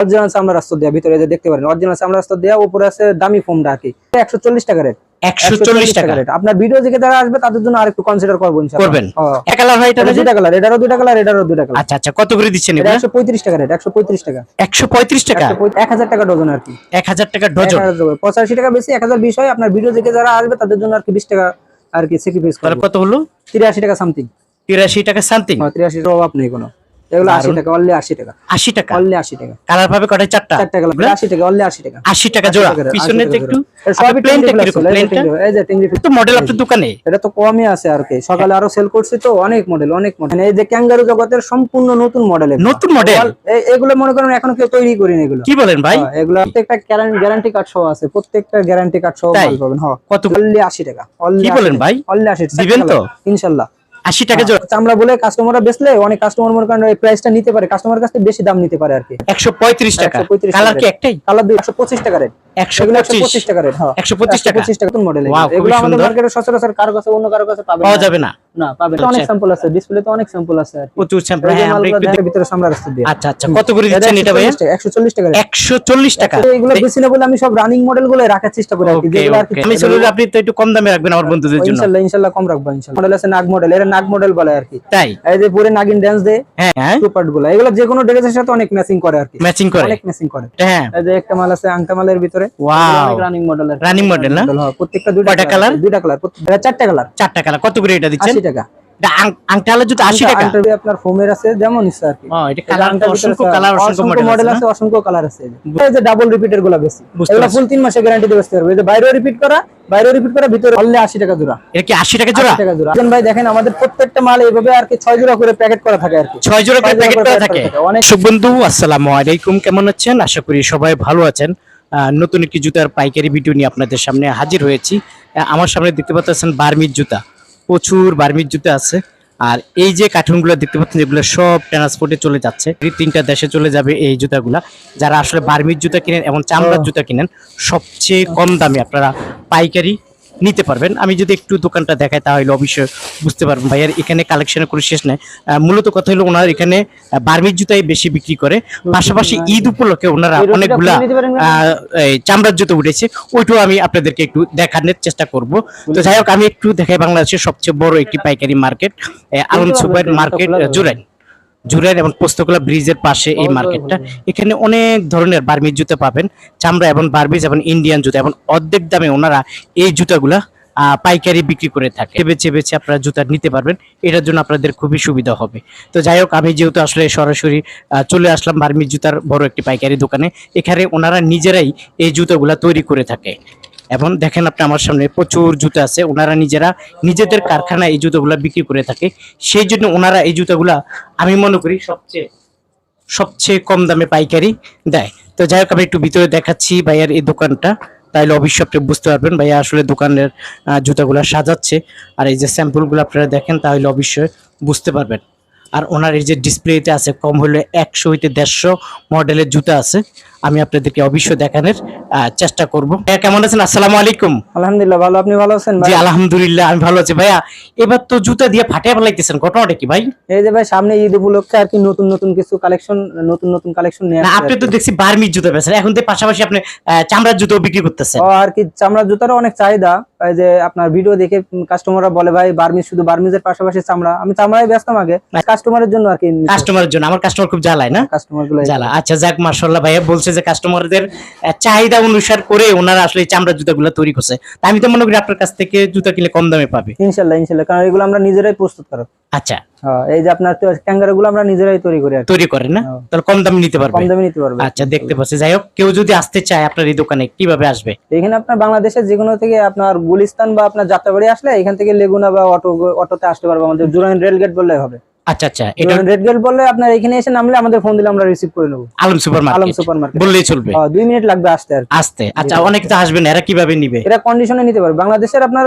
Original চামড়া রাস্তা দেওয়া ভিতরে যে দেখতে পারেন অরিজিনাল চামড়া রাস্তা দেওয়া উপরে আছে দামি ফোমটা আর কি। একশো চল্লিশ টাকা রেট আপনার ভিডিও দেখে যারা আসবে তাদের জন্য আরেকটু কনসিডার করব করবেন। হ্যাঁ। এক কালার হয় এটা এটা দুটা কালার এটারও দুটা কালার এটারও দুটা কালার। আচ্ছা আচ্ছা কত করে দিচ্ছেন এটা একশো পঁয়ত্রিশ টাকা রেট একশো পঁয়ত্রিশ টাকা। একশো পঁয়ত্রিশ টাকা? এক হাজার টাকা ডজন আর কি। টাকা ডজন বেশি হয়। আপনার ভিডিও যারা আসবে তাদের জন্য আর কি বিশ টাকা আর কি স্যাক্রিফাইস তাহলে কত হলো? তিরাশি টাকা সামথিং তিরাশি টাকা সামথিং তিরাশি টাকা অভাব নেই কোনো। টাকা টাকা। কালার টাকা? আচ্ছা, তো আছে আরও সেল তো অনেক মডেল অনেক মডেল মানে এই যে ক্যাঙ্গারু জগতের সম্পূর্ণ নতুন মডেল নতুন মডেল এগুলো মনে করেন এখন কেউ তৈরি করিনি এগুলো। কি বলেন ভাই? হ্যাঁ, এগুলো প্রত্যেকটা গ্যারান্টি কার্ড সহ আছে। প্রত্যেকটা গ্যারান্টি কার্ড সহ পাবেন হ্যাঁ। কত আশি টাকা কি বলেন ভাই? অনলি আশি দিবেন তো? 80 টাকা হ্যাঁ। জোড়া। আচ্ছা, চামড়া বলে কাস্টমাররা বেচলে অনেক কাস্টমার মনে করেন এই প্রাইসটা নিতে পারে। কাস্টমার কাছে বেশি দাম নিতে পারে আর কি। 135 টাকা। কালার কি একটাই? কালার 225 টাকা রেট হ্যাঁ। হ্যাঁ দিয়ে। আমি সব রানিং মডেলগুলো রাখার চেষ্টা করি আপনি তো একটু কম দামে রাখবেন আমার বন্ধুদের জন্য। ইনশাল্লাহ ইনশাল্লাহ কম রাখব ইনশাল্লাহ। মডেল আছে নাগ মডেল এরা নাগ মডেল বলে আর কি। তাই? এই যে পরে নাগিন ড্যান্স দে হ্যাঁ হ্যাঁ। গুলো। এগুলো যে কোনো ড্রেসের সাথে অনেক ম্যাচিং করে আর কি। ম্যাচিং করে। অনেক ম্যাচিং করে। হ্যাঁ। এই যে একটা মাল আছে আংটা মালের ভিতরে wow running model Running model না? প্রত্যেকটা দুইটা কয়টা colour? colour? আছে, দুইটা কালার চারটা কালার চারটা কালার কত করে এটা দিচ্ছেন? আশি টাকা। এটা আং- আংটা হলে জুতো আশি টাকা? আংটার আপনার ফোমের আছে যেমন ইচ্ছা আর কি। এটা কালার অসংখ্য কালার অসংখ্য মডেল মডেল আছে আছে অসংখ্য কালার আছে। এই যে। ডাবল রিপিটেরগুলো বেশি। এগুলো ফুল তিন মাসের গ্যারান্টি দিয়ে বেচতে পারবে এই যে বাইরেও রিপিট করা বাইরেও রিপিট করা ভিতরে অনলি টাকা জোড়া। এটা কি আশি টাকা জোড়া? আশি টাকা জোড়া। ভাই দেখেন আমাদের প্রত্যেকটা মাল এইভাবে আর কি ছয় জোড়া করে প্যাকেট করা থাকে আর কি। ছয় জোড়া করে প্যাকেট করা থাকে। অনেক বন্ধু আসসালামু আলাইকুম। কেমন আছেন? আশা করি সবাই ভালো আছেন। নতুন একটি জুতার পাইকারি ভিডিও নিয়ে আপনাদের সামনে হাজির হয়েছি। আমার সামনে দেখতে পাচ্ছেন বার্মির জুতা। প্রচুর বার্মির জুতা আছে। আর এই যে কার্টুনগুলো দেখতে পাচ্ছেন যেগুলো সব ট্রান্সপোর্টে চলে যাচ্ছে এই তিনটা দেশে চলে যাবে এই জুতাগুলা। যারা আসলে বার্মির জুতা কিনেন এবং চামড়ার জুতা কিনেন সবচেয়ে কম দামে আপনারা পাইকারি নিতে পারবেন। আমি যদি একটু দোকানটা দেখাই তাহলে অবশ্যই বুঝতে পারবেন। ভাইয়ার এখানে কালেকশনের কোনো শেষ নাই। মূলত কথা হলো ওনার এখানে বার্মির জুতাই বেশি বিক্রি করে। পাশাপাশি ঈদ উপলক্ষে ওনারা অনেকগুলা চামড়ার জুতো উঠেছে। ওইটাও আমি আপনাদেরকে একটু দেখানোর চেষ্টা করব। তো যাই হোক আমি একটু দেখাই বাংলাদেশের সবচেয়ে বড় একটি পাইকারি market Alam super market Jurain. Jurain এবং পোস্তকলা ব্রিজের পাশে এই মার্কেটটা। এখানে অনেক ধরনের বার্মির জুতো পাবেন চামড়া এবং বার্মিজ এবং ইন্ডিয়ান জুতো এবং অর্ধেক দামে ওনারা এই জুতাগুলা আহ, পাইকারি বিক্রি করে থাকে। বেছে বেছে আপনারা জুতা নিতে পারবেন এটার জন্য আপনাদের খুবই সুবিধা হবে। তো যাই হোক আমি যেহেতু আসলে সরাসরি চলে আসলাম বার্মির জুতার বড় একটি পাইকারি দোকানে এখানে ওনারা নিজেরাই এই জুতোগুলা তৈরি করে থাকে। এবং দেখেন আপনি আমার সামনে প্রচুর জুতো আছে। ওনারা নিজেরা নিজেদের কারখানায় এই জুতোগুলা বিক্রি করে থাকে। সেই জন্য ওনারা এই জুতোগুলা আমি মনে করি সবচেয়ে সবচেয়ে কম দামে পাইকারি দেয়। তো যাই হোক, আমি একটু ভিতরে দেখাচ্ছি ভাইয়ার এই দোকানটা। তাইলে অবশ্যই আপনি বুঝতে পারবেন ভাইয়া আসলে দোকানের জুতাগুলা সাজাচ্ছে। আর এই যে স্যাম্পলগুলো আপনারা দেখেন তাহলে অবশ্যই বুঝতে পারবেন। আর ওনার এই যে ডিসপ্লেতে আছে কম হলে একশো হইতে দেড়শো মডেলের জুতা আছে। আমি আপনাদেরকে অবশ্যই দেখানোর চেষ্টা করব। কেমন আছেন? আসসালামু আলাইকুম। আলহামদুলিল্লাহ ভালো। আপনি ভালো আছেন জি আলহামদুলিল্লাহ আমি ভালো আছি। ভাইয়া এবার তো জুতা দিয়ে ফাটিয়ে ফেলাইতেছেন ঘটনাটা কি ভাই? এই যে ভাই সামনে ঈদ উপলক্ষে আর কি নতুন নতুন কিছু কালেকশন নতুন নতুন কালেকশন নিয়ে না আপনি তো দেখছি বার্মির জুতো বেছেন এখন তো পাশাপাশি আপনি চামড়ার জুতো বিক্রি করতেছেন। আর কি চামড়ার জুতারও অনেক চাহিদা। এই যে আপনার ভিডিও দেখে কাস্টমাররা বলে ভাই বার্মিজ শুধু বার্মিজের পাশাপাশি চামড়া। আমি চামড়াই ব্যস্তাম আগে। কাস্টমারের জন্য আর কি কাস্টমারের জন্য আমার কাস্টমার খুব জ্বালায় না? কাস্টমারগুলো জ্বালা। আচ্ছা যাক মার্শাল্লাহ ভাইয়া বলছে যে কাস্টমারদের চাহিদা অনুসার করে ওনারা আসলে এই চামড়ার জুতাগুলো তৈরি করছে। আমি তো মনে করি আপনার কাছ থেকে জুতা কিনলে কম দামে পাবে। ইনশাল্লাহ ইনশাল্লাহ কারণ এগুলো আমরা নিজেরাই প্রস্তুত করি আচ্ছা। হ্যাঁ, এই যে আপনার ক্যাঙ্গারো গুলো আমরা নিজেরাই তৈরি করি তৈরি করেন না? হ্যাঁ। তাহলে কম দামে নিতে পারবে। কম দামে নিতে পারবে। আচ্ছা দেখতে পাচ্ছি। যাই হোক কেউ যদি আসতে চায় আপনার এই দোকানে কীভাবে আসবে? এখানে আপনার বাংলাদেশের যে কোনো থেকে আপনার গুলিস্তান বা আপনার যাত্রাবাড়ি আসলে এখান থেকে লেগুনা বা অটো অটোতে আসতে পারবে। আমাদের জুরাইন রেল গেট বললে হবে। আচ্ছা আচ্ছা এটা গেট বললে আপনার এখানে এসে নামলে আমাদের ফোন দিলে আমরা রিসিভ করে নেব। Alam super Alam market super market বললেই চলবে। দুই মিনিট লাগবে আসতে আর আসতে। আচ্ছা অনেকে তো এরা কীভাবে নিবে? এটা কন্ডিশনে নিতে পারবে। বাংলাদেশের আপনার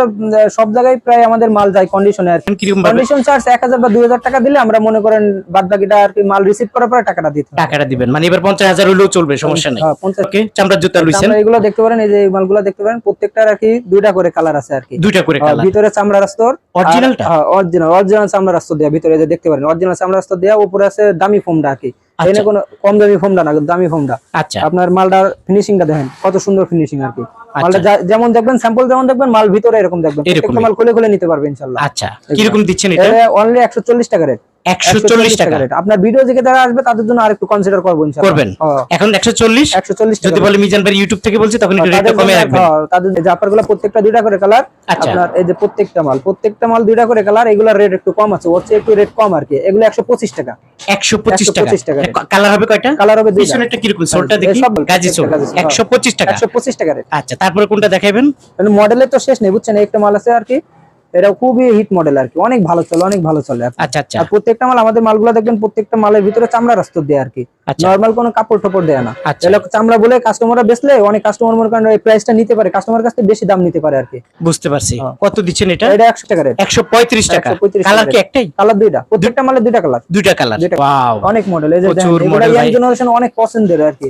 সব জায়গায় প্রায় আমাদের মাল যায় কন্ডিশনে আর কন্ডিশন চার্জ এক হাজার বা দুই হাজার টাকা দিলে আমরা মনে করেন বাদ বাকিটা আর কি মাল রিসিভ করার পরে টাকাটা দিতে টাকাটা দিবেন। মানে এবার পঞ্চাশ হাজার হলেও চলবে সমস্যা নেই। হ্যাঁ, পঞ্চাশ ওকে চামড়ার জুতা লইছেন। আমরা এগুলো দেখতে পারেন এই যে মালগুলো দেখতে পারেন প্রত্যেকটার আর কি দুইটা করে কালার আছে আর কি। দুইটা করে হ্যাঁ, কালার ভিতরে চামড়া রাস্তর অরিজিনালটা অরিজিনাল অরিজিনাল চামড়া রাস্তর দেওয়া ভিতরে যে দেখতে পারেন। অরিজিনাল চামড়া রাস্তর দেওয়া উপরে আছে দামি ফোমটা আর কি। আচ্ছা। এনে কোনো কম দামি ফোমটা না দামি ফোমটা। আচ্ছা। আপনার মালটার ফিনিশিংটা দেখেন কত সুন্দর ফিনিশিং আর কি। মালটা যেমন দেখবেন স্যাম্পল যেমন দেখবেন মাল ভিতরে এরকম দেখবেন। প্রত্যেকটা মাল খুলে খুলে নিতে পারবেন ইনশাল্লাহ। আচ্ছা। কীরকম দিচ্ছেন এটা? অনলি একশো চল্লিশ টাকা রেট একশো চল্লিশ টাকা। রেট আপনার ভিডিও দেখে যারা আসবে তাদের জন্য আরেকটু কনসিডার করব ইনশাল্লাহ করবেন। হ্যাঁ, এখন যদি বলে মিজান ভাই ইউটিউব থেকে বলছি তখন একটু রেটটা কমে রাখবেন। হ্যাঁ, তাদের জাপার প্রত্যেকটা দুইটা করে কালার আচ্ছা। আপনার এই যে প্রত্যেকটা মাল প্রত্যেকটা মাল দুইটা করে কালার এগুলোর রেট একটু কম আছে। ওর চেয়ে একটু রেট কম আর কি। এগুলো টাকা। একশো পঁচিশ টাকা। 125 টাকা। কালার হবে কয়টা? কালার হবে দুইটা। পিছনেরটা কীরকম? সোলটা দেখি। গাজি সোল। গাজি সোল, একশো পঁচিশ টাকা। রেট আচ্ছা তারপরে কোনটা দেখাবেন মডেলের তো শেষ নেই বুঝছেন? একটা মাল আছে আর কি। এটা খুবই হিট মডেল আর কি। অনেক ভালো চলে অনেক ভালো চলে। আচ্ছা আচ্ছা। প্রত্যেকটা মাল আমাদের মালগুলো দেখবেন প্রত্যেকটা মালের ভিতরে চামড়া রাস্তা দেয় আর কি। নর্মাল কোনো কাপড় টোপড় দেয় না। আচ্ছা। এটা চামড়া বলে কাস্টমাররা বেচলে অনেক কাস্টমার মনে করেন এই প্রাইসটা নিতে পারে কাস্টমার কাছ থেকে বেশি দাম নিতে পারে আর কি। বুঝতে পারছি। হ্যাঁ। কত দিচ্ছেন এটা? এটা একশো টাকা রেট একশো পঁয়ত্রিশ টাকা। 135 কালার কি একটাই? কালার দুইটা। প্রত্যেকটা মালের দুইটা কালার দুইটা কালার ওয়াও অনেক মডেল এই যে ইয়াং জেনারেশন অনেক পছন্দের আর কি।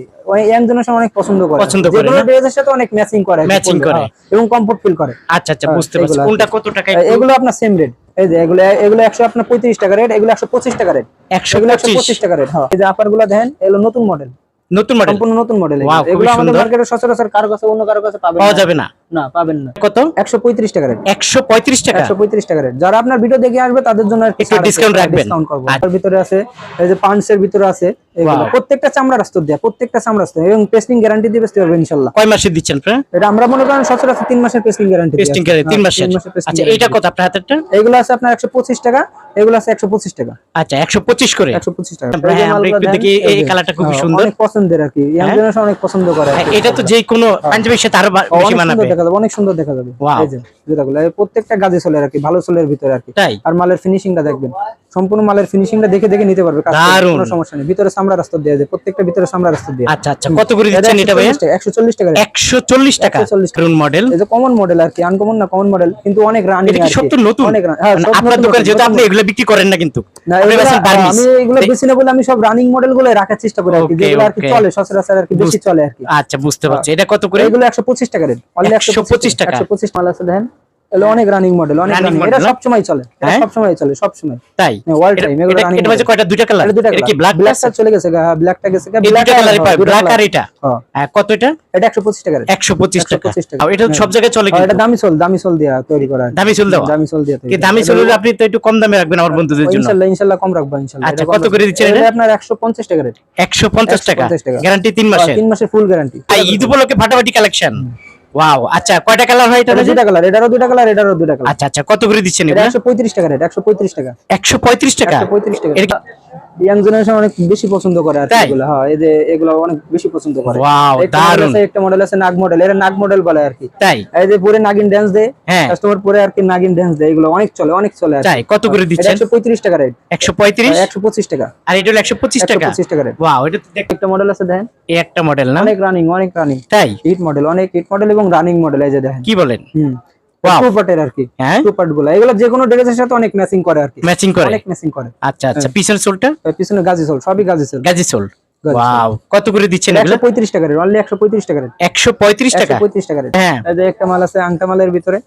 ইয়াং জেনারেশন অনেক পছন্দ করে। পছন্দ করে যেগুলো ড্রেসের সাথে অনেক ম্যাচিং করে পরলে, করে। হ্যাঁ, এবং কমফোর্ট ফিল করে। আচ্ছা আচ্ছা হ্যাঁ, বুঝতে পারছি। কোনটা কত টাকা এগুলো আপনার সেম রেট এই যে এগুলো এগুলো একশো আপনার পঁয়ত্রিশ টাকা রেট এগুলো একশো পঁচিশ টাকা রেট একশো একশো পঁচিশ। পঁচিশ টাকা রেট হ্যাঁ। এই যে আপারগুলো দেখেন এগুলো নতুন মডেল নতুন মডেল সম্পূর্ণ নতুন মডেল এগুলো আমাদের মার্কেটে সচরাচর কারও কাছে অন্য কারও কাছে পাওয়া যাবে না। না পাবেন না। কত? একশো পঁয়ত্রিশ টাকা রেট একশো পঁয়ত্রিশ টাকা। একশো পঁয়ত্রিশ টাকা রেট যারা আপনার ভিডিও দেখে আসবে তাদের জন্য একটু discount রাখবেন। ডিসকাউন্ট করব। তার ভিতরে আছে এই যে পাঞ্চের ভিতরে আছে এগুলো। প্রত্যেকটা চামড়া রাস্তা দেয়া প্রত্যেকটা চামড়া রাস্তা এবং পেস্টিং গ্যারান্টি দিয়ে বেচতে পারবে ইনশাল্লাহ। কয় মাসে দিচ্ছেন আপনারা? এটা আমরা মনে করেন সচরাচর তিন মাসের পেস্টিং গ্যারান্টি টেস্টিং করে তিন মাসের। আচ্ছা এইটা কত আপনার হাতেরটা? এগুলো আছে আপনার একশো পঁচিশ টাকা এগুলো আছে একশো পঁচিশ টাকা। আচ্ছা একশো পঁচিশ করে? একশো পঁচিশ টাকা। আমরা- হ্যাঁ, আমরা একটু দেখি, এই- কালারটা খুবই হ্যাঁ, সুন্দর। অনেক পছন্দের আর কি। ইয়াং হ্যাঁ? জেনারেশন অনেক পছন্দ করে এটা তো যে কোনো পাঞ্জাবির সাথে আরও বেশি মানাবে। সুন্দর দেখা যাবে অনেক সুন্দর দেখা যাবে। এই যে। জুতাগুলো প্রত্যেকটা গাজে চলে আর কি ভালো চলের ভিতরে আর কি। আর মালের ফিনিশিংটা দেখবেন সম্পূর্ণ মালের ফিনিশিংটা দেখে দেখে নিতে পারবে কোনো সমস্যা নেই। ভিতরে সামরা রাস্তা দেওয়া যায় প্রত্যেকটা ভিতরে সামরা রাস্তা দেওয়া আচ্ছা আচ্ছা কত করে দিচ্ছেন এটা একশো চল্লিশ টাকা। একশো চল্লিশ টাকা। 140 টাকা। মডেল যে কমন মডেল আর কি আনকমন না কমন মডেল কিন্তু অনেক রানিং এটা সব তো নতুন? অনেক run- হ্যাঁ, মানে আপনার দোকানে যেহেতু আপনি। এগুলো বিক্রি করেন না কিন্তু। বেচেন আমি এগুলো বেশি না বলে আমি সব রানিং মডেলগুলো রাখার চেষ্টা করি আর কি যেগুলো আর কি চলে সচরাচর আর কি বেশি চলে আর কি। আচ্ছা বুঝতে পারছি। এটা কত করে? এগুলো একশো পঁচিশ টাকা রেট। অনলি একশো 125 টাকা। একশো পঁচিশ মাল আছে দেখেন। অনেক রানিং মডেল অনেক রানিং এটা না? সবসময় চলে এটা হ্যাঁ? সবসময় চলে সবসময়। তাই? ওয়ার্ল্ড টাইম এগুলো রানিং এটা হচ্ছে কয়টা? দুইটা কালার এটা কি ব্ল্যাক ব্ল্যাকটা চলে গেছে হ্যাঁ ব্ল্যাকটা গেছে ব্ল্যাক আর এটা? হ্যাঁ। হ্যাঁ, কত এটা? এটা একশো পঁচিশ টাকা rate। একশো পঁচিশ টাকা। 125 টাকা। আর এটা সব জায়গায় চলে এটা দামি সোল দামি সোল দিয়া তৈরি করা। দামি চুল দেওয়া? দামি সোল দিয়া তৈরি কি দামি হলে আপনি তো একটু কম দামে রাখবেন আমার বন্ধুদের জন্য। ইনশাআল্লাহ ইনশাআল্লাহ কম রাখব ইনশাআল্লাহ আচ্ছা, কত করে। দিচ্ছেন এটা? আপনার 150 টাকা রেট। একশো পঞ্চাশ টাকা। 150 টাকা। গ্যারান্টি তিন মাসের। তিন মাসের ফুল গ্যারান্টি ঈদ উপলক্ষে ফাটাফাটি কালেকশন ওয়াও আচ্ছা কয়টা কালার হয় এটা এটা কালার এটারও দুইটা কালার এটারও দুইটা কালার আচ্ছা আচ্ছা কত করে দিচ্ছেন এটা এটা 135 টাকা রেট 135 টাকা। একশো পঁয়ত্রিশ টাকা? 135 টাকা। এটা ইয়াং জেনারেশন অনেক বেশি পছন্দ করে আর? এগুলো হ্যাঁ এই যে এগুলো অনেক বেশি পছন্দ করে। একটা দারুণ। একটা মডেল আছে নাগ মডেল এরা নাগ মডেল বলে আর কি। তাই? এই যে পরে নাগিন ড্যান্স দেয় হ্যাঁ। কাস্টমার পরে আর কি নাগিন ড্যান্স দেয় এগুলো অনেক চলে অনেক চলে আর তাই কত করে এটা দিচ্ছেন? 135 টাকা রেট একশো পঁয়ত্রিশ? 125 টাকা। আর এটা হলো একশো পঁচিশ টাকা? 125 টাকা রেট ওয়াও এটা একটা মডেল আছে দেখেন। এই একটা মডেল না? অনেক রানিং অনেক রানিং তাই? হিট মডেল অনেক হিট মডেল এবং রানিং মডেল এই যে দেখেন। কি বলেন? হুম. টু পার্টের আর কি। হ্যাঁ টু পার্টগুলো। এগুলো যে কোনো ড্রেসের সাথে অনেক ম্যাচিং করে আর কি। ম্যাচিং করে? অনেক ম্যাচিং করে। আচ্ছা আচ্ছা। পিছন সোলটা এর গাজি সোল সবই Gazi sole Gazi sole wow কত করে দিচ্ছেন এগুলো? টাকা রেট অনলি টাকা রেট। টাকা? রেট। হ্যাঁ। এই যে একটা মাল আছে আংটা মালের ভিতরে.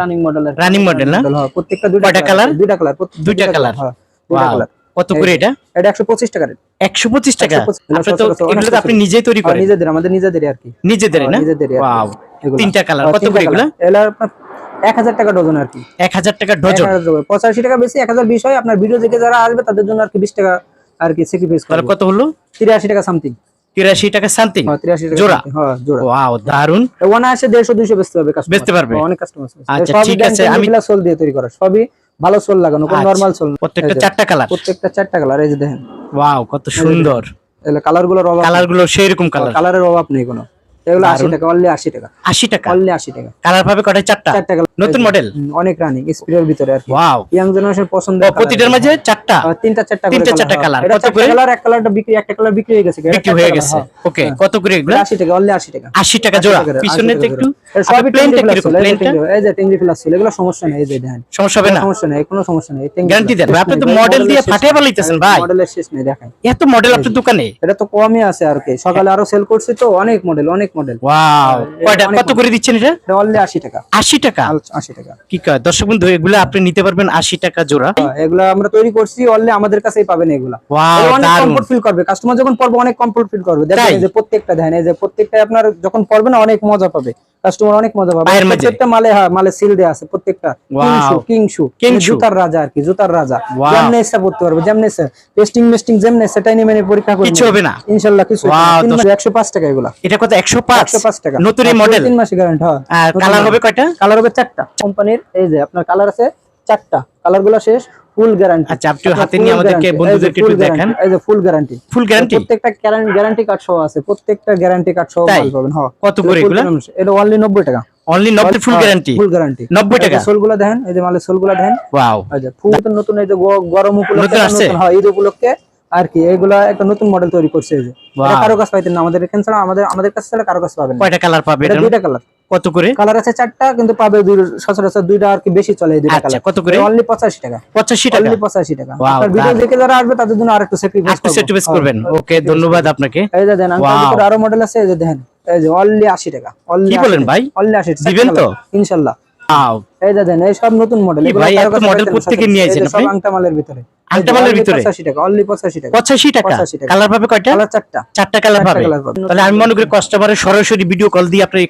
রানিং মডেল Running model না? প্রত্যেকটা দুইটা colour? দুইটা কালার দুইটা? হ্যাঁ দুইটা কালার কত করে এটা? এটা একশো পঁচিশ টাকা রেট। একশো পঁচিশ টাকা? আপনি তো আপনি নিজেই তৈরি করেন। নিজেদের আমাদের নিজেদের আর কি। নিজেদের না? ওয়াও এগুলা। তিনটা কালার হ্যাঁ, কত করে এগুলো। এগুলা আপনার এক হাজার টাকা ডজন আর কি। এক হাজার টাকা ডজন? পঁচাশি টাকা বেশি এক হাজার বিশ হয়। আপনার ভিডিও দেখে যারা আসবে তাদের জন্য আর কি বিশ টাকা আর কি স্যাক্রিফাইস তাহলে কত হলো? তিরাশি টাকা সামথিং তিরাশি টাকা সামথিং হ্যাঁ তিরাশি টাকা জোড়া? হ্যাঁ জোড়া। ওয়াও দারুণ আসে দেড়শো দুইশো বেচতে হবে customer। বেচতে পারবে? হ্যাঁ, অনেক কাস্টমার আচ্ছা, ঠিক আছে, আমি- সোল দিয়ে তৈরি করা। সবই ভালো সোল লাগানো কোনো নরমাল সোল প্রত্যেকটা চারটা কালার প্রত্যেকটা চারটা কালার এই যে দেখেন। ওয়াও কত সুন্দর। কালার অভাব কালারগুলো সেই রকম কালার কালারের অভাব নেই কোনো। এগুলো আশি টাকা অনলি আশি টাকা। আশি টাকা? অনলি আশি টাকা। কালার পাবে কটায় চারটা? চারটা নতুন মডেল অনেক রানিং স্পিডের ভিতরে আর কি। ওয়াও ইয়াং জেনারেশন পছন্দ প্রতিটার মাঝে চারটা? তিনটা চারটা তিনটা চারটা হ্যাঁ। colour, এটা কত করে? কালার এক কালারটা বিক্রি একটা কালার বিক্রি হয়ে গেছে বিক্রি হয়ে গেছে। ওকে কত করে এগুলো? আশি টাকা অনলি আশি টাকা। আশি টাকা জোড়া। পিছনে 80 তো একটু সবই প্লেনটা ফ্লাস এই যে প্লেনটা এই যে টেঙ্গি ফ্লাস ছিল এগুলো সমস্যা নেই এই যে দেখেন সমস্যা হবে না? সমস্যা নেই কোনো সমস্যা নেই গ্যারান্টি দেন। ভাই, আপনি তো মডেল দিয়ে ফাটিয়ে পালাইতেছেন ভাই। মডেলের শেষ নেই দেখেন এত মডেল আপনার দোকানে? এটা তো কমই আছে আর কি। সকালে আরও সেল করছি তো অনেক মডেল অনেক মডেল ওয়াও কয়টা? কত করে দিচ্ছেন এটা? অনলি আশি টাকা। আশি টাকা? আশি টাকা। কি কয়? দর্শক বন্ধু এগুলো আপনি নিতে পারবেন আশি টাকা জোড়া। এগুলো আমরা তৈরি করছি অনলি আমাদের কাছেই পাবেন এগুলা। অনেক কমফোর্ট ফিল করবে। কাস্টমার যখন পড়বে অনেক কমফোর্ট ফিল করবে। দেখেন যে প্রত্যেকটা দেখেন এই যে প্রত্যেকটা আপনার যখন পড়বে না অনেক মজা পাবে। কাস্টমার অনেক মজা পাবে। প্রত্যেকটা মালে হ্যাঁ মালে সিল দেয়া আছে প্রত্যেকটা। Wow. King shoe king shoe. জুতার রাজা আর কি জুতার রাজা. যেমনি ইচ্ছা পড়তে পারবে যেমনি ইচ্ছা। টেস্টিং মেস্টিং যেমনি সেটাই নিয়ে মেনে পরীক্ষা করবে। কিছু হবে না। ইনশাআল্লাহ কিছু Wow, দশ- একশো পাঁচ টাকা এগুলা। এটা কত একশো পাঁচ? একশো পাঁচ টাকা। নতুন মডেল তিন মাসে গ্যারান্টি হ্যাঁ। আর কালার হবে কয়টা? কালার হবে চারটা। কোম্পানির এই যে আপনার কালার আছে চারটা। কালারগুলো শেষ। ফুল গ্যারান্টি আচ্ছা, আপনি হাতে নিয়ে আমাদেরকে বন্ধুদেরকে একটু দেখান। এই যে ফুল গ্যারান্টি ফুল গ্যারান্টি প্রত্যেকটা গ্যারান্টি কার্ড সহ আছে প্রত্যেকটা গ্যারান্টি কার্ড সহ পাবেন হ্যাঁ। কত করে এগুলা? এটা অনলি 90 টাকা। অনলি নব্বই ফুল গ্যারান্টি ফুল গ্যারান্টি 90 টাকা? সোলগুলো দেখেন এই যে সোলগুলো দেখেন। ওয়াও এই যে ফুল নতুন নতুন এই যে গরম উপলক্ষে নতুন? নতুন হয় ঈদ উপলক্ষে আর কি এইগুলা একটা নতুন মডেল তৈরি করছে এই যে। কারও কাছে পাইতেন না আমাদের এখানে ছাড়া আমাদের আমাদের কাছে ছাড়া কারও কাছে পাবেন কয়টা কালার পাবে এটা দুইটা কালার কত করে? কালার আছে চারটা কিন্তু পাবে সচরাচর দুইটা আর কি বেশি চলে দুইটা আচ্ছা, কালার কত করে? অনলি 85 টাকা। পঁচাশি টাকা? অনলি 85 টাকা। আপনার ভিডিও দেখে যারা আসবে তাদের জন্য আরেকটু স্যাক্রিফাইস একটু করবেন ওকে ধন্যবাদ আপনাকে। এই যে দেন আমাদের আরও মডেল আছে এই যে দেখেন এই যে অনলি 80 টাকা অনলি কি বলেন ভাই? অনলি 80 টাকা। দিবেন তো? ইনশাআল্লাহ এই যে দেন এই সব নতুন মডেল ভাই, এত model কোত্থেকে নিয়ে আইছেন সব আংটা মালের ভিতরে। আংটা ভিতরে? 85 টাকা অনলি 85 টাকা। 85 টাকা। কালার পাবে কয়টা? কালার চারটা। চারটা কালার পাবে। তাহলে আমি মনে করি কাস্টমারের সরাসরি ভিডিও কল দিয়ে আপনি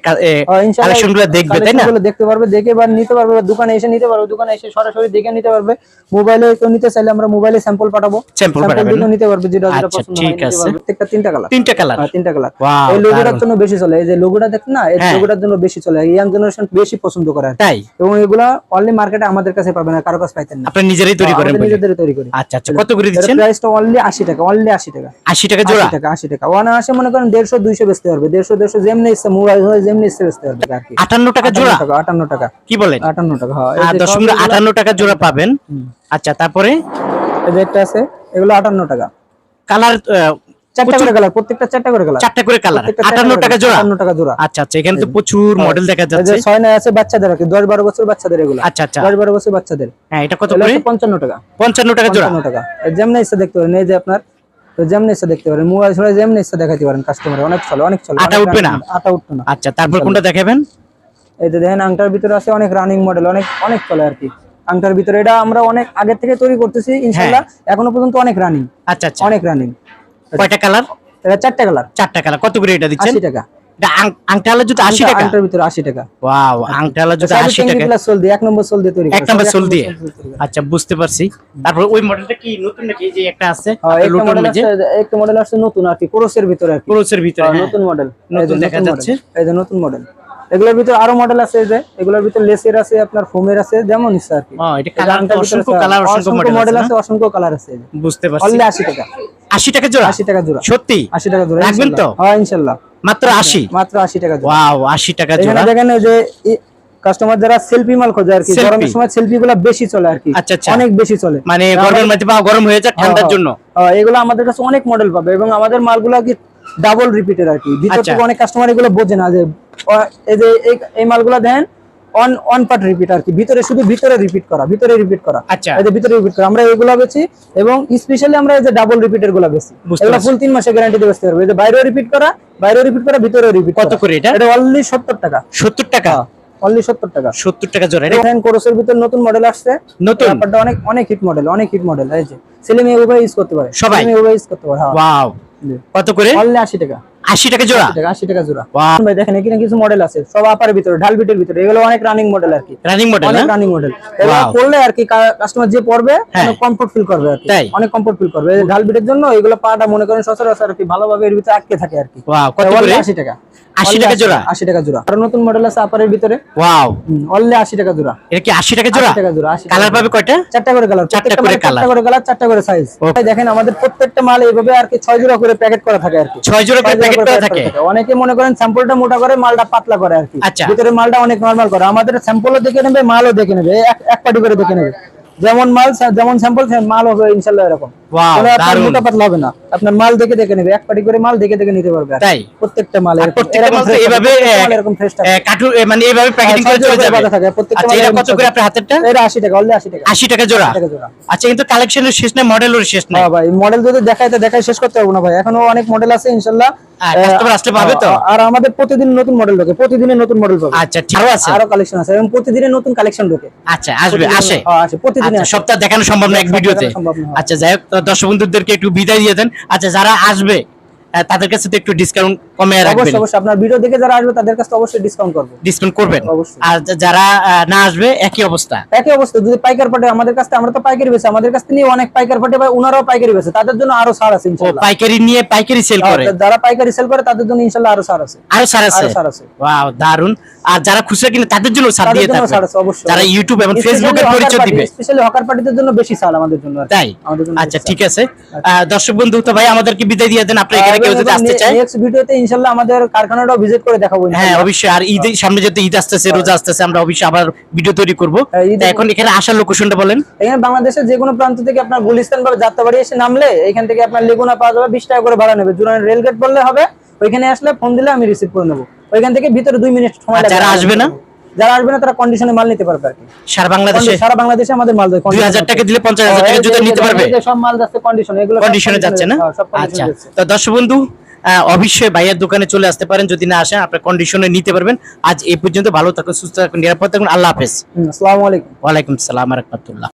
কালেকশন দেখবে তাই না? দেখতে পারবে দেখে বা নিতে পারবে দোকানে এসে নিতে পারবে দোকানে এসে সরাসরি দেখে নিতে পারবে। মোবাইলে কেউ নিতে চাইলে আমরা মোবাইলে স্যাম্পল পাঠাবো। স্যাম্পল স্যাম্পল পাঠাবেন। নিতে পারবে যেটা যেটা পছন্দ হয় ঠিক আছে। প্রত্যেকটা তিনটা কালার তিনটা কালার হ্যাঁ তিনটা কালার এই লোগোটার জন্য বেশি চলে এই যে লোগোটা দেখেন না এই হ্যাঁ। লোগোটার জন্য বেশি চলে ইয়াং জেনারেশন বেশি পছন্দ করে তাই? এবং এগুলা অনলি মার্কেটে আমাদের কাছে পাবেন না কারও কাছে পাইতেন না। আপনি নিজেরাই তৈরি করেন নিজেদের তৈরি করি। আচ্ছা আচ্ছা। কত করে দিচ্ছেন? প্রাইসটা অনলি 80 টাকা অনলি 80 টাকা। আশি টাকা জোড়া? 80 টাকা 80 টাকা। ওয়ানা আসে মনে করেন 150 200 বেচতে পারবে। 150 150 যেমনি ইচ্ছে মোবাইল হয় যেমনি ইচ্ছে বেচতে পারবে আর কি। আটান্ন টাকা জোড়া? 58 টাকা 58 টাকা। কি বলেন? 58 টাকা হ্যাঁ। আর টাকা জোড়া পাবেন। আচ্ছা তারপরে? এই যে একটা আছে এগুলো 58 টাকা। কালার চারটা করে কালার প্রত্যেকটা চারটা করে কালার। চারটা করে কালার। প্রত্যেকটা চারটা আটান্ন করে টাকা জোড়া 58 টাকা জোড়া আচ্ছা আচ্ছা এখানে তো প্রচুর মডেল দেখা যাচ্ছে। ছয় নয় আছে বাচ্চাদের আর 10 12 বছর বাচ্চাদের এগুলো। আচ্ছা আচ্ছা। 10 12 বছর বাচ্চাদের। হ্যাঁ এটা কত করে? 55 টাকা। পঞ্চান্ন টাকা জোড়া। 55 টাকা। এই ইচ্ছা দেখতে পারেন এই যে আপনার তো যেমনি ইচ্ছা দেখতে পারেন মোবাইল ছড়া যেমনি ইচ্ছা দেখাতে পারেন কাস্টমার অনেক চলে অনেক চলে। আটা উঠবে না? আটা উঠবে না। আচ্ছা তারপর কোনটা দেখাবেন? এই যে দেখেন আংটার ভিতরে আছে অনেক রানিং মডেল অনেক অনেক চলে আর কি। আংটার ভিতরে এটা আমরা অনেক আগে থেকে তৈরি করতেছি ইনশাআল্লাহ এখনও পর্যন্ত অনেক রানিং আচ্ছা আচ্ছা। অনেক রানিং কয়টা কালার? এটা চারটা কালার। চারটা কালার। কত করে এটা দিচ্ছেন? আশি টাকা। এটা আংটালা জুতো আশি টাকা? আংটার ভিতর 80 টাকা। ওয়াও আংটালা জুতো 80 টাকা। প্লাস সোল দিয়ে এক নম্বর সোল দিয়ে তৈরি এক নম্বর সোল দিয়ে। আচ্ছা বুঝতে পারছি। তারপর ওই মডেলটা কি নতুন নাকি? যে একটা আছে হ্যাঁ, একটা মডেল আছে একটা মডেল আছে নতুন আর কি ক্রোসের ভিতরে আর কি। ক্রোসের ভিতরে হ্যাঁ, হ্যাঁ। নতুন মডেল নতুন দেখা যাচ্ছে। এই যে নতুন মডেল এগুলোর ভিতরে আরও মডেল আছে যে এগুলোর ভিতরে লেসের আছে আপনার ফোমের আছে যেমন ইচ্ছা আর কি। এটা কালার অসংখ্য কালার অসংখ্য মডেল মডেল আছে অসংখ্য কালার আছে বুঝতে পারছি। অনলি আশি টাকা। আশি টাকা জোড়া? আশি টাকা জোড়া। সত্যি? আশি টাকা জোড়া রাখবেন তো? হ্যাঁ ইনশাল্লাহ। মাত্র আশি? মাত্র আশি টাকা জোড়া। ওয়াও আশি টাকা জোড়া। দেখেন যে কাস্টমার যারা সেলফি মাল খোঁজে আর কি। গরমের সময় সেলফি গুলো বেশি চলে আর কি। আচ্ছা, আচ্ছা। অনেক বেশি চলে। মানে গরমের মধ্যে গরম হয়ে যায় ঠান্ডার হ্যাঁ, জন্য। হ্যাঁ, এগুলো আমাদের কাছে অনেক মডেল পাবে এবং আমাদের মালগুলো কি ডাবল রিপিটের আর কি। ভিতর আচ্ছা। থেকে অনেক কাস্টমার এগুলো বোঝে না যে এই যে এই- এই দেন অন অন পার্ট রিপিট আর কি। ভিতরে শুধু ভিতরে রিপিট করা ভিতরে রিপিট করা। আচ্ছা। এই যে ভিতরে রিপিট করা আমরা এগুলো বেচি এবং স্পেশালি আমরা এই যে ডাবল রিপিটেরগুলো বেচি। বুঝতে এগুলো ফুল তিন মাসে গ্যারান্টি দিয়ে বেচতে পারবে। এই যে বাইরেও রিপিট করা বাইরেও রিপিট করা ভিতরেও রিপিট কত করে এটা? এটা অনলি সত্তর টাকা। সত্তর টাকা? অনলি সত্তর টাকা। সত্তর টাকা জোড়া এটা কোরসের ভিতর নতুন মডেল আসছে। নতুন? ব্যাপারটা অনেক অনেক হিট মডেল অনেক হিট মডেল এই যে। ছেলে মেয়ে উভয় ইউজ করতে পারে। সবাই? মেয়ে উভয় ইউজ করতে পারে হ্যাঁ। ওয়াও কত করে? অনলি আশি টাকা। আশি টাকা জোড়া? আশি টাকা জোড়া। ভাই দেখেন এখানে কিছু মডেল আছে সব আপার ভিতরে ঢাল বিটের ভিতরে এগুলো অনেক রানিং মডেল আর কি। রানিং মডেল অনেক রানিং মডেল এগুলো. পড়লে আর কি কাস্টমার যে পড়বে হ্যাঁ। অনেক কমফোর্ট ফিল করবে আর কি। অনেক কমফোর্ট ফিল করবে। ঢাল বিটের জন্য এগুলো পাটা মনে করেন সচরাচর আর কি ভালোভাবে এর ভিতরে আটকে থাকে আর কি। ওয়াও কত করে? আশি টাকা। 80 টাকা জোড়া? আশি টাকা জোড়া। আর নতুন মডেল আছে আপারের ভিতরে। ওয়াও অনলি আশি টাকা জোড়া। এটা কি আশি টাকা জোড়া? আশি টাকা জোড়া কালার পাবে কয়টা? চারটা করে কালার চারটা করে colour। চারটা করে কালার চারটা করে সাইজ. দেখেন আমাদের প্রত্যেকটা মাল এইভাবে আর কি ছয় জোড়া করে প্যাকেট করা থাকে আর কি। ছয় জোড়া করে করা থাকে। অনেকে মনে করেন স্যাম্পলটা মোটা করে মালটা পাতলা করে আর কি। আচ্ছা। ভিতরে মালটা অনেক নরমাল করে। আমাদের স্যাম্পলও দেখে নেবে মালও দেখে নেবে। এক পাটি করে দেখে নেবে। যেমন মাল যেমন স্যাম্পল মাল হবে ইনশাল্লাহ এরকম। মোটা পাতলা হবে না। আপনার মাল দেখে দেখে নেবে এক পাটি করে মাল দেখে দেখে নিতে পারবে তাই? প্রত্যেকটা মাল তো এভাবে এরকম ফ্রেশ মানে এইভাবে প্যাকেটিং করে চলে যাবে। প্রত্যেকটা আচ্ছা এটা কত করে আপনার হাতেরটা? এটা আশি টাকা অনলি আশি টাকা। আশি টাকা জোড়া? আচ্ছা কিন্তু কালেকশনের শেষ নেই মডেলের শেষ নেই? হ্যাঁ ভাই মডেল যদি দেখাইতে দেখাই শেষ করতে পারব না ভাই। এখনও অনেক মডেল আছে ইনশাল্লাহ। আর customer পাবে তো? আর আমাদের প্রতিদিন নতুন মডেল ঢোকে প্রতিদিনের নতুন মডেল পাবে। আচ্ছা ঠিক আছে। আরও কালেকশন আছে এবং প্রতিদিনের নতুন কালেকশন ঢোকে আচ্ছা আসবে আসে। হ্যাঁ, আসে। প্রতিদিন আচ্ছা সপ্তাহ দেখানো সম্ভব না এক ভিডিওতে? সম্ভব না। আচ্ছা যাই হোক দর্শক বন্ধুদেরকে একটু বিদায় দিয়ে দেন। আচ্ছা যারা আসবে তাদের কাছে তো একটু ডিসকাউন্ট কমে রাখবেন। অবশ্যই অবশ্যই। আপনার ভিডিও দেখে যারা আসবে তাদের কাছে অবশ্যই ডিসকাউন্ট করব। ডিসকাউন্ট করবেন। অবশ্যই। আর যারা না আসবে একই অবস্থা। একই অবস্থা। যদি পাইকার পাটে আমাদের কাছে আমরা তো পাইকারি বেছে আমাদের কাছ নিয়ে অনেক পাইকার পাটে ভাই ওনারাও পাইকারি বেছে তাদের জন্য আরও ছাড় আছে ইনশাআল্লাহ পাইকারি নিয়ে পাইকারি সেল করে? যারা পাইকারি সেল করে তাদের জন্য ইনশাআল্লাহ আরও ছাড় আছে। আরও ছাড় আছে? আরও ছাড় আছে। ওয়াও দারুণ আর যারা খুচরা কিনে তাদের জন্য ছাড় দিয়ে থাকবে। অবশ্যই। যারা ইউটিউব এবং ফেসবুকে পরিচয় দিবে। স্পেশালি হকার পার্টিদের জন্য বেশি ছাড় আমাদের জন্য তাই? আমাদের আচ্ছা ঠিক আছে। দর্শক বন্ধু তো ভাই আমাদেরকে বিদায় দিয়ে দেন। আপনি এখানে কেউ যদি আসতে চায়। নেক্সট ভিডিওতে ইনশাআল্লাহ আমাদের কারখানাটাও ভিজিট করে দেখাবো হ্যাঁ অবশ্যই। আর ঈদ সামনে যেতে ঈদ আসতেছে রোজা আসতেছে আমরা অবশ্যই আবার ভিডিও তৈরি করব। হ্যাঁ, ঈদে- তা এখন এখানে আসার লোকেশনটা বলেন। এখানে বাংলাদেশের যে কোনো প্রান্ত থেকে আপনার গুলিস্তান বা যাত্রাবাড়ি এসে নামলে এখান থেকে আপনার লেগুনা পাওয়া যাবে বিশ টাকা করে ভাড়া নেবে। জুরানের রেলগেট বললে হবে ওইখানে আসলে ফোন দিলে আমি রিসিভ করে নেব। ওইখান থেকে ভিতরে দুই মিনিট সময় লাগবে যারা আসবে না? যারা আসবে না তারা কন্ডিশনে মাল নিতে পারবে আর কি। সারা বাংলাদেশে? সারা বাংলাদেশে আমাদের মাল দেয় দুই হাজার টাকা দিলে পঞ্চাশ হাজার টাকা জুতা নিতে পারবে? সব মাল যাচ্ছে কন্ডিশনে এগুলো কন্ডিশনে যাচ্ছে না? হ্যাঁ, আচ্ছা। তো দর্শক বন্ধু আহ, অবশ্যই ভাইয়ের দোকানে চলে আসতে পারেন যদি না আসেন আপনার কন্ডিশনে নিতে পারবেন। আজ এই পর্যন্ত ভালো থাকুন সুস্থ থাকুন নিরাপদ থাকুন। আল্লাহ হাফেজ। আসসালামু আলাইকুম। ওয়ালাইকুম সালাম রহমতুল্লাহ।